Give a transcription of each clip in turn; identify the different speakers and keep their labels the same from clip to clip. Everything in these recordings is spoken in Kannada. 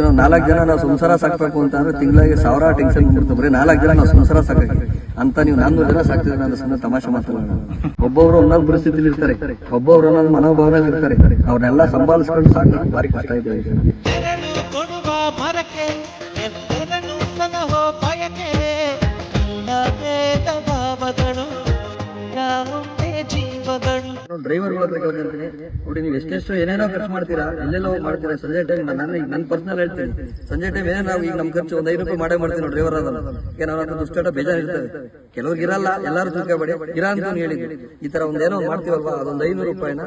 Speaker 1: ನಾವು ನಾಲ್ಕು ಜನ ನಾವು ಸಂಸಾರ ಸಾಕ್ಬೇಕು ಅಂತ ಅಂದ್ರೆ ತಿಂಗಳಿಗೆ ಸಾವಿರ ಟೆನ್ಷನ್ ಬಂದ್ಬಿಡ್ತು. ಬರೀ ನಾಲ್ಕು ಜನ ನಾವು ಸಂಸಾರ ಸಾಕಾಗಿ ಅಂತ ನೀವು ನಾನ್ನೂರು ಜನ ಸಾಕ್ತಿದ್ರೆ ನಾನು ಸುಮ್ಮನೆ ತಮಾಷೆ ಮಾತಾಡೋಣ ಒಬ್ಬೊಬ್ರು ಒಂದೊಂದು ಪರಿಸ್ಥಿತಿಲಿ ಇರ್ತಾರೆ. ಒಬ್ಬೊಬ್ರು ಒಂದೊಂದು ಮನೋಭಾವನೆ ಇರ್ತಾರೆ. ಅವ್ರನ್ನೆಲ್ಲ ಸಂಭಾಳಿಸ್ಕೊಂಡು ಸಾಕು. ಭಾರಿ ಕಷ್ಟ ಇದೆ ಡ್ರೈವರ್ಗಳ ಹತ್ರ ಕೇಳ್ಕೊಂತೀನಿ ನೋಡಿ, ನೀವು ಎಷ್ಟೆಷ್ಟು ಏನೇನೋ ಖರ್ಚು ಮಾಡ್ತೀರಾ, ಎಲ್ಲೆಲ್ಲೋ ಮಾಡ್ತೀರಾ ಸಂಜೆ ಟೈಮ್ ನಾನು ಈಗ ನನ್ನ ಪರ್ಸನಲ್ ಹೇಳ್ತೀನಿ. ಸಂಜೆ ಟೈಮ್ ಏನೇ ನಾವು ಈಗ ನಮ್ಮ ಖರ್ಚು ಒಂದು ಐದು ರೂಪಾಯಿ ಮಾಡೇ ಮಾಡ್ತೀನಿ ಡ್ರೈವರ್ ಆದ ಈಗ ನಾವು ಹತ್ರ ಬೇಜಾರು ಇರ್ತದೆ. ಕೆಲವ್ರಿಗೆ ಇರಲ್ಲ, ಎಲ್ಲರೂ ತಿಳ್ಕೊಬೇಡಿ. ಇರ ಅಂತ ಹೇಳಿದ್ವಿ ಈ ತರ ಒಂದೇನೋ ಮಾಡ್ತೀವಲ್ವಾ, ಅದೊಂದು ಐನೂರು ರೂಪಾಯಿನ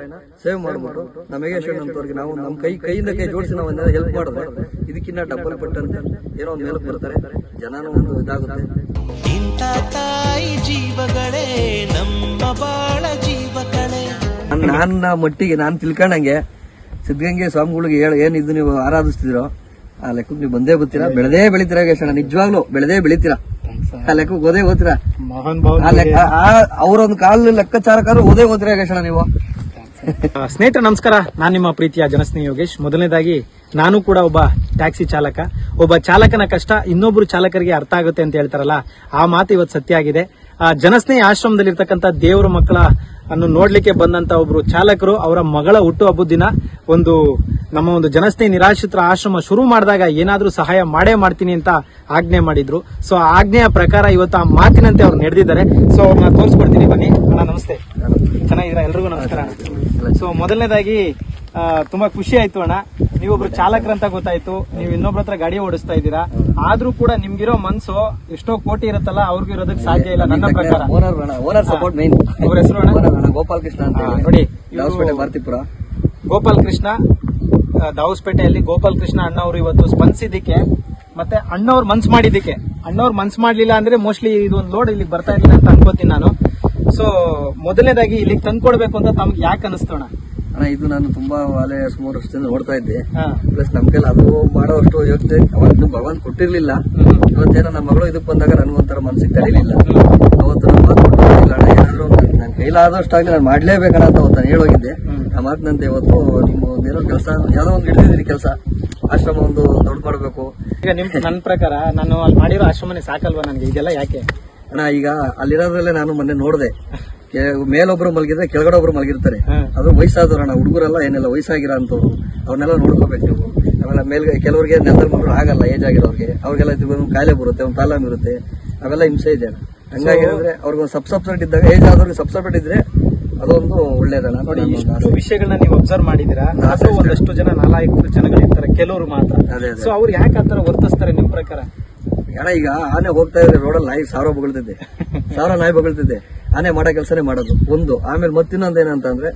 Speaker 1: ಸೇವ್ ಮಾಡ್ಬಿಟ್ಟು ನಮಗೆ ಅಂತವ್ರಿಗೆ ನಾವು ನಮ್ಮ ಕೈ, ಕೈಯಿಂದ ಕೈ ಜೋಡಿಸಿ ನಾವು ಒಂದೇನೋ ಹೆಲ್ಪ್ ಮಾಡಿದ್ರೆ ಇದಕ್ಕಿನ್ನ ಡಬಲ್ ಪಟ್ಟಂತೆ ಏನೋ ಒಂದು ಮೇಲಕ್ಕೆ ಬರ್ತಾರೆ. ಜನನೂ ಒಂದು ಇದಾಗುತ್ತೆ.
Speaker 2: ಇಂಥ ತಾಯಿ ಜೀವಗಳೇ ನಮ್ಮ ಬಾಳ ಜೀವಗಳೇ
Speaker 1: ನನ್ನ ಮಟ್ಟಿಗೆ ನಾನು ತಿಳ್ಕೊಂಡಂಗೆ ಸಿದ್ಧಗಂಗೆ ಸ್ವಾಮಿಗಳಿಗೆ ಹೇಳ ಏನಿದ್ದು ನೀವು ಆರಾಧಿಸ್ತಿದ್ರೋ ಆ ಲೆಕ್ಕಕ್ಕೆ ನೀವು ಬಂದೇ ಬರ್ತೀರಾ. ಬೆಳೆದೇ ಬೆಳಿತೀರಾ ಗೇಶಣ್ಣ ನಿಜವಾಗ್ಲೂ ಬೆಳೆದೇ ಬೆಳಿತೀರಾ. ಆ ಲೆಕ್ಕಕ್ಕೆ ಓದೇ ಓದ್ತೀರಾ?
Speaker 3: ಅವರೊಂದು
Speaker 1: ಆ ಲೆಕ್ಕ ಆ- ಅವ್ರೊಂದ್ ಕಾಲ ಲೆಕ್ಕಾಚಾರಕ್ಕಾದ್ರೂ ಓದೇ ಓದ್ತೀರಾ ಗೇಶಣ್ಣ ನೀವು?
Speaker 3: ಸ್ನೇಹಿತರೆ, ನಮಸ್ಕಾರ. ನಾನು ನಿಮ್ಮ ಪ್ರೀತಿಯ ಜನಸ್ನೇಹಿ ಯೋಗೇಶ್. ಮೊದಲನೇದಾಗಿ, ನಾನು ಕೂಡ ಒಬ್ಬ ಟ್ಯಾಕ್ಸಿ ಚಾಲಕ. ಒಬ್ಬ ಚಾಲಕನ ಕಷ್ಟ ಇನ್ನೊಬ್ರು ಚಾಲಕರಿಗೆ ಅರ್ಥ ಆಗುತ್ತೆ ಅಂತ ಹೇಳ್ತಾರಲ್ಲ, ಆ ಮಾತು ಇವತ್ತು ಸತ್ಯ ಆಗಿದೆ. ಆ ಜನಸ್ನೇಹಿ ಆಶ್ರಮದಲ್ಲಿರ್ತಕ್ಕಂಥ ದೇವರ ಮಕ್ಕಳ ಅನ್ನು ನೋಡ್ಲಿಕ್ಕೆ ಬಂದಂತ ಒಬ್ರು ಚಾಲಕರು ಅವರ ಮಗಳ ಹುಟ್ಟು ಹಬ್ಬದ ದಿನ ಒಂದು ನಮ್ಮ ಒಂದು ಜನಸ್ನೇಹಿ ನಿರಾಶ್ರಿತರ ಆಶ್ರಮ ಶುರು ಮಾಡಿದಾಗ ಏನಾದ್ರೂ ಸಹಾಯ ಮಾಡೇ ಮಾಡ್ತೀನಿ ಅಂತ ಆಜ್ಞೆ ಮಾಡಿದ್ರು. ಸೊ ಆಜ್ಞೆಯ ಪ್ರಕಾರ ಇವತ್ತು ಆ ಮಾತಿನಂತೆ ಅವ್ರು ನಡೆದಿದ್ದಾರೆ. ಸೊ ಅವ್ರನ್ನ ತೋರಿಸ್ಕೊಡ್ತೀನಿ. ಬನ್ನಿ. ಅಣ್ಣ, ನಮಸ್ತೆ. ಚೆನ್ನಾಗಿದ್ದೀರಾ? ಎಲ್ರಿಗೂ ನಮಸ್ಕಾರ. ಸೊ ಮೊದಲನೇದಾಗಿ ತುಂಬಾ ಖುಷಿ ಆಯ್ತು ಅಣ್ಣ. ನೀವೊಬ್ರು ಚಾಲಕರಂತ ಗೊತ್ತಾಯ್ತು. ನೀವು ಇನ್ನೊಬ್ರ ಹತ್ರ ಗಾಡಿ ಓಡಿಸ್ತಾ ಇದ್ದೀರಾ. ಆದ್ರೂ ಕೂಡ ನಿಮ್ಗಿರೋ ಮನ್ಸು ಎಷ್ಟೋ ಕೋಟಿ ಇರುತ್ತಲ್ಲ ಅವ್ರಿಗೂ ಇರೋದಕ್ಕೆ ಸಾಧ್ಯ ಇಲ್ಲ ನನ್ನ ಪ್ರಕಾರ.
Speaker 1: ಓನರ್ ಓನರ್ ಸಪೋರ್ಟ್ ಮೇನ್
Speaker 3: ಅವ್ರ ಹೆಸರು
Speaker 1: ಗೋಪಾಲ್ ಕೃಷ್ಣ ಅಂತ.
Speaker 3: ನೋಡಿ,
Speaker 1: ದಾವಸ್ಪೇಟೆ ಭಾರತೀಪುರ
Speaker 3: ಗೋಪಾಲ್ ಕೃಷ್ಣ ದಾವಸ್ಪೇಟೆಯಲ್ಲಿ ಗೋಪಾಲ್ ಕೃಷ್ಣ ಅಣ್ಣವ್ರು ಇವತ್ತು ಸ್ಪಂದಿಸಿದ್ದಕ್ಕೆ ಮತ್ತೆ ಅಣ್ಣವ್ರು ಮನ್ಸ್ ಮಾಡಿದ್ದಕ್ಕೆ. ಅಣ್ಣವ್ರು ಮನ್ಸ್ ಮಾಡ್ಲಿಲ್ಲ ಅಂದ್ರೆ ಮೋಸ್ಟ್ಲಿ ಇದೊಂದು ಲೋಡ್ ಇಲ್ಲಿಗೆ ಬರ್ತಾ ಇರ್ಲಿಲ್ಲ ಅಂತ ಅನ್ಕೋತೀನಿ ನಾನು. ಸೊ ಮೊದಲನೇದಾಗಿ ಇಲ್ಲಿಗೆ ತಂದ್ಕೊಡ್ಬೇಕು ಅಂತ ತಮ್ಗೆ ಯಾಕೆ ಅನಿಸ್ತೋಣ
Speaker 1: ಅಣ್ಣ ಇದು ನಾನು ತುಂಬಾ ಅಲೆ ಸುಮಾರು ವರ್ಷದಿಂದ ನೋಡ್ತಾ ಇದ್ದೆ. ಪ್ಲಸ್ ನಮ್ ಕೈಲಿ ಅದು ಮಾಡೋಷ್ಟು ಯೋಚನೆ ಅವತ್ತು ಭಗವಾನ್ ಭಗವಂತ ಕೊಟ್ಟಿರ್ಲಿಲ್ಲ ಇವತ್ತೇನ ನಮ್ಮ ಮಗಳು ಇದಕ್ಕೆ ಬಂದಾಗ ನನಗೊಂಥರ ಮನ್ಸಿಗೆ ತಡೀಲಿಲ್ಲ. ಅವತ್ತು ನಮ್ಮ ಮಾತು ಕೊಟ್ಟಿಲ್ಲ ಅಣ್ಣ ಏನಾದ್ರು ನನ್ನ ಕೈಲಾದಷ್ಟಾಗ್ಲಿ ನಾನು ಮಾಡ್ಲೇಬೇಕಣ್ಣ ಅಂತ ಅವತ್ತು ನಾನು ಹೇಳೋಗಿದ್ದೆ. ಆ ಮಾತಿನಂತೆ ಇವತ್ತು ನಿಮ್ಮ ಏನೋ ಕೆಲಸ ಯಾವ್ದೋ ಒಂದು ಹಿಡಿದಿದ್ರಿ ಕೆಲಸ. ಆಶ್ರಮ ಒಂದು ದೊಡ್ಡ ಮಾಡಬೇಕು.
Speaker 3: ಈಗ ನಿಮ್ ನನ್ನ ಪ್ರಕಾರ ನಾನು ಅಲ್ಲಿ ಮಾಡಿರೋ ಆಶ್ರಮನೇ ಸಾಕಲ್ವಾ ನನಗೆ? ಇದೆಲ್ಲ ಯಾಕೆ?
Speaker 1: ಅಣ್ಣ ಈಗ ಅಲ್ಲಿರೋದ್ರಲ್ಲೇ ನಾನು ಮೊನ್ನೆ ನೋಡಿದೆ. ಮೇಲೊಬ್ರು ಮಲಗಿದ್ರೆ ಕೆಳಗಡೆ ಒಬ್ರು ಮಲಗಿರ್ತಾರೆ. ಅದು ವಯಸ್ಸಾದವ್ರು ಅಣ್ಣ ಹುಡುಗರೆಲ್ಲ ಏನೆಲ್ಲ ವಯಸ್ಸಾಗಿರೋ ಅಂತವ್ರು ಅವ್ರನ್ನೆಲ್ಲ ನೋಡ್ಕೋಬೇಕು ನೀವು ಆಮೇಲೆ ಮೇಲ್ಗೆ ಕೆಲವರಿಗೆ ನೆಲದ ಮಗಳು ಆಗಲ್ಲ ಏಜ್ ಆಗಿರೋರಿಗೆ. ಅವ್ರಿಗೆಲ್ಲ ಒಂದು ಕಾಯಿಲೆ ಬರುತ್ತೆ ಒಂದು ಪ್ರಾಬ್ಲಮ್ ಇರುತ್ತೆ. ಅವೆಲ್ಲ ಹಿಂಸೆ ಇದೆ. ಹಾಗಾಗಿ ಅಂದ್ರೆ ಅವ್ರಿಗೆ ಒಂದು ಸಬ್ ಸಬ್ಸೆಟ್ ಇದ್ದಾಗ ಏಜ್ ಆದವ್ರಿಗೆ ಸಬ್ ಸಬ್ಸೆಟ್ ಇದ್ರೆ ಅದೊಂದು ಒಳ್ಳೇದಲ್ಲ.
Speaker 3: ನೋಡಿ ಇಷ್ಟು. ವಿಷಯಗಳನ್ನ ನೀವು ಅಬ್ಸರ್ವ್ ಮಾಡಿದೀರಾ ಆದ್ರೂ ಒಂದಷ್ಟು ಜನ ನಾಲ್ಕು ಜನಗಳಿರ್ತಾರೆ ಕೆಲವರು ಮಾತ್ರ. ಸೊ ಅವ್ರು ಯಾಕೆ ಆತರ ವರ್ತಿಸ್ತಾರೆ ನಿಮ್ಮ ಪ್ರಕಾರ?
Speaker 1: ಯಾರ ಈಗ ಆನೆ ಹೋಗ್ತಾ ಇದ್ರೆ ರೋಡಲ್ಲಿ ನಾಯಿ ಸಾವಿರ ಬಗಳ್ತಿದ್ದೆ ಸಾವಿರ ನಾಯಿ ಬಗಳ್ತಿದ್ದೆ ಆನೆ ಮಾಡೋ ಕೆಲಸನೇ ಮಾಡೋದು ಒಂದು. ಆಮೇಲೆ ಮತ್ತಿನ್ನೊಂದು ಏನಂತಂದ್ರೆ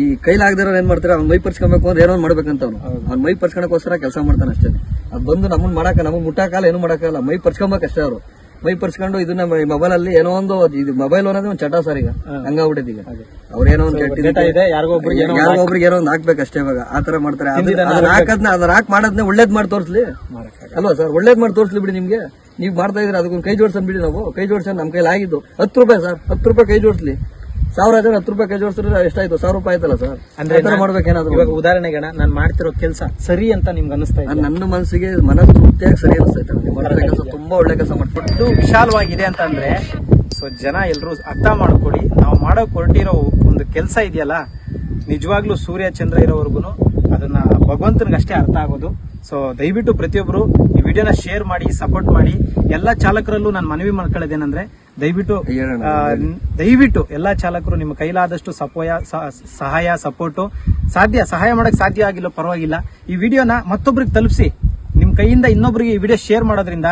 Speaker 1: ಈ ಕೈಲಾಗದಿರೋ ಏನ್ ಮಾಡ್ತಾರೆ ಅವ್ನ ಮೈ ಪರ್ಸ್ಕೊಬೇಕು ಅಂದ್ರೆ ಏನೋ ಒಂದ್ ಮಾಡ್ಬೇಕಂತ ಅವ್ನು ಅವ್ನ ಮೈ ಪರ್ಸ್ಕೊಳಕೋಸ್ಕರ ಕೆಲಸ ಮಾಡ್ತಾನೆ ಅಷ್ಟೇ. ಅದು ಬಂದು ನಮ್ಮನ್ನ ಮಾಡಾಕ ನಮಗೆ ಮುಟ್ಟಾಕಾಲ ಏನು ಮಾಡಕ್ಕಲ್ಲ ಮೈ ಪರ್ಸ್ಕೊಬೇಕಷ್ಟೇ ಅವರು. ಮೈ ಪರ್ಸ್ಕೊಂಡು ಇದನ್ನ ಮೊಬೈಲ್ ಅಲ್ಲಿ ಏನೋ ಒಂದು ಇದು ಮೊಬೈಲ್ ಅನ್ನೋದು ಒಂದು ಚಟ ಸರ್ ಈಗ. ಹಂಗಾಗ್ಬಿಟ್ಟಿದೆ ಈಗ. ಒಂದು
Speaker 3: ಒಬ್ರಿಗೆ ಏನೋ
Speaker 1: ಯಾರೋ ಒಬ್ರಿಗೆ ಏನೋ ಒಂದು ಹಾಕ್ಬೇಕಷ್ಟೇ ಇವಾಗ. ಆತರ ಮಾಡ್ತಾರೆ. ಅದನ್ನ ಅದನ್ನ ಹಾಕದ್ನ ಅದನ್ನ ಹಾಕ್ ಮಾಡೋದ್ನ ಒಳ್ಳೇದ್ ಮಾಡಿ ತೋರಿಸ್ಲಿ. ಅಲ್ವಾ ಸರ್? ಒಳ್ಳೇದ್ ಮಾಡಿ ತೋರಿಸ್ಲಿ ಬಿಡಿ ನಿಮ್ಗೆ. ನೀವು ಮಾಡ್ತಾ ಇದ್ರೆ ಅದಕ್ಕೊಂದು ಕೈ ಜೋಡ್ಸನ್ ಬಿಡಿ ನಾವು. ಕೈ ಜೋಡ್ಸನ್ ನಮ್ಮ ಕೈಲಿ ಆಗಿದ್ದು. ಹತ್ತು ರೂಪಾಯಿ ಸರ್. ಹತ್ತು ರೂಪಾಯಿ ಕೈ ಜೋಡಿಸ್ಲಿ. ಸಾವಿರ ಜನ ಹತ್ತು ರೂಪಾಯಿ ಕೈ ಜೋಡಿಸಿದ್ರೆ ಎಷ್ಟಾಯ್ತು? ಸಾವಿರ ರೂಪಾಯಿ ಆಯ್ತಲ್ಲ ಸರ್?
Speaker 3: ಅಂದ್ರೆ
Speaker 1: ಅಂದ್ರೆ ಮಾಡ್ಬೇಕೇನಾದ್ರು
Speaker 3: ಇವಾಗ ಉದಾಹರಣೆಗೆ ಅಣ್ಣ ನಾನು ಮಾಡ್ತಿರೋ ಕೆಲಸ ಸರಿ ಅಂತ ನಿಮ್ಗೆ ಅನಿಸ್ತಾ ಇದೆ
Speaker 1: ನನ್ನ ಮನಸ್ಸಿಗೆ ಮನಸ್ಸು ತೃಪ್ತಿಯಾಗಿ ಸರಿ ಅನಿಸ್ತೈತೆ ನನಗೆ ಕೆಲಸ ತುಂಬಾ ಒಳ್ಳೆ ಕೆಲಸ ಮಾಡ್ಕೊಂಡು
Speaker 3: ವಿಶಾಲವಾಗಿದೆ ವಿಶಾಲವಾಗಿದೆ ಅಂತಂದ್ರೆ ಸೊ ಜನ ಎಲ್ಲರೂ ಅರ್ಥ ಮಾಡ್ಕೊಳ್ಳಿ ನಾವು ಮಾಡೋ ಹೊರಟಿರೋ ಒಂದು ಕೆಲಸ ಇದೆಯಲ್ಲ ನಿಜವಾಗ್ಲೂ ಸೂರ್ಯ ಚಂದ್ರ ಇರೋವರೆಗೂ ಅದನ್ನ ಭಗವಂತನಿಗಷ್ಟೇ ಅರ್ಥ ಆಗೋದು. ಸೊ ದಯವಿಟ್ಟು ಪ್ರತಿಯೊಬ್ಬರು ಈ ವಿಡಿಯೋನ ಶೇರ್ ಮಾಡಿ ಸಪೋರ್ಟ್ ಮಾಡಿ. ಎಲ್ಲಾ ಚಾಲಕರಲ್ಲೂ ನಾನು ಮನವಿ ಮಾಡ್ಕೊಳ್ಳೋದೇನಂದ್ರೆ ದಯವಿಟ್ಟು ದಯವಿಟ್ಟು ಎಲ್ಲಾ ಚಾಲಕರು ನಿಮ್ಮ ಕೈಲಾದಷ್ಟು ಸಪೋಯ ಸಹಾಯ ಸಪೋರ್ಟು ಸಾಧ್ಯ ಸಹಾಯ ಮಾಡಕ್ ಸಾಧ್ಯ ಆಗಿಲ್ಲ ಪರವಾಗಿಲ್ಲ. ಈ ವಿಡಿಯೋನ ಮತ್ತೊಬ್ಬರಿಗೆ ತಲುಪಿಸಿ. ಕೈಯಿಂದ ಇನ್ನೊಬ್ರಿಗೆ ಈ ವಿಡಿಯೋ ಶೇರ್ ಮಾಡೋದ್ರಿಂದ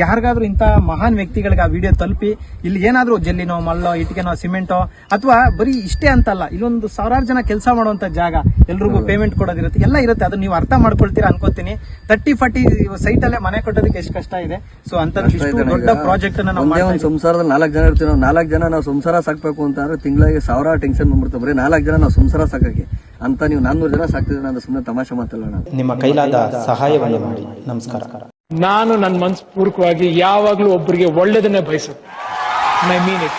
Speaker 3: ಯಾರಿಗಾದ್ರೂ ಇಂಥ ಮಹಾನ್ ವ್ಯಕ್ತಿಗಳಿಗೆ ಆ ವಿಡಿಯೋ ತಲುಪಿ ಇಲ್ಲಿ ಏನಾದ್ರೂ ಜಲ್ಲಿನೋ ಮಲ್ಲೋ ಇಟ್ಟಿಗೆನೋ ಸಿಮೆಂಟೋ ಅಥವಾ ಬರೀ ಇಷ್ಟೇ ಅಂತಲ್ಲ ಇಲ್ಲೊಂದು ಸಾವಿರಾರು ಜನ ಕೆಲಸ ಮಾಡುವಂತ ಜಾಗ ಎಲ್ರಿಗೂ ಪೇಮೆಂಟ್ ಕೊಡೋದಿರುತ್ತೆ ಎಲ್ಲ ಇರುತ್ತೆ ಅದನ್ನ ನೀವು ಅರ್ಥ ಮಾಡ್ಕೊಳ್ತೀರಾ ಅನ್ಕೋತೀನಿ. ತರ್ಟಿ ಫಾರ್ಟಿ ಸೈಟ್ ಅಲ್ಲೇ ಮನೆ ಕಟ್ಟೋದಕ್ಕೆ ಎಷ್ಟು ಕಷ್ಟ ಇದೆ. ಸೊ ಅಂತ ದೊಡ್ಡ ಪ್ರಾಜೆಕ್ಟ್ ನಾವು
Speaker 1: ಸಂಸಾರದಲ್ಲಿ ನಾಲ್ಕು ಜನ ಇರ್ತೀವಿ ನಾವು. ನಾಲ್ಕು ಜನ ನಾವು ಸಂಸಾರ ಸಾಕ್ಬೇಕು ಅಂತ ಅಂದ್ರೆ ತಿಂಗಳಿಗೆ ಸಾವಿರ ಟೆನ್ಷನ್ ಬಂದ್ಬಿಡ್ತಾರೆ ಬರೀ ನಾಲ್ಕು ಜನ ನಾವು ಸಂಸಾರ ಸಾಕಾಗಿ ಅಂತ ನೀವು ನಾನ್ನೂರು ಜನ ಸಾಕ್ತಿದ್ರೆ ನಾನು ಸುಮ್ಮನೆ ತಮಾಷೆ ಮಾತಲ್ಲ
Speaker 4: ನಿಮ್ಮ ಕೈಲಾದ ಸಹಾಯವನ್ನು ಮಾಡಿ. ನಮಸ್ಕಾರ.
Speaker 5: ನಾನು ನನ್ನ ಮನಸ್ಪೂರ್ವಕವಾಗಿ ಯಾವಾಗಲೂ ಒಬ್ಬರಿಗೆ ಒಳ್ಳೇದನ್ನೇ ಬಯಸುತ್ತೆ. ಮೈ ಮೀನ್ ಇಟ್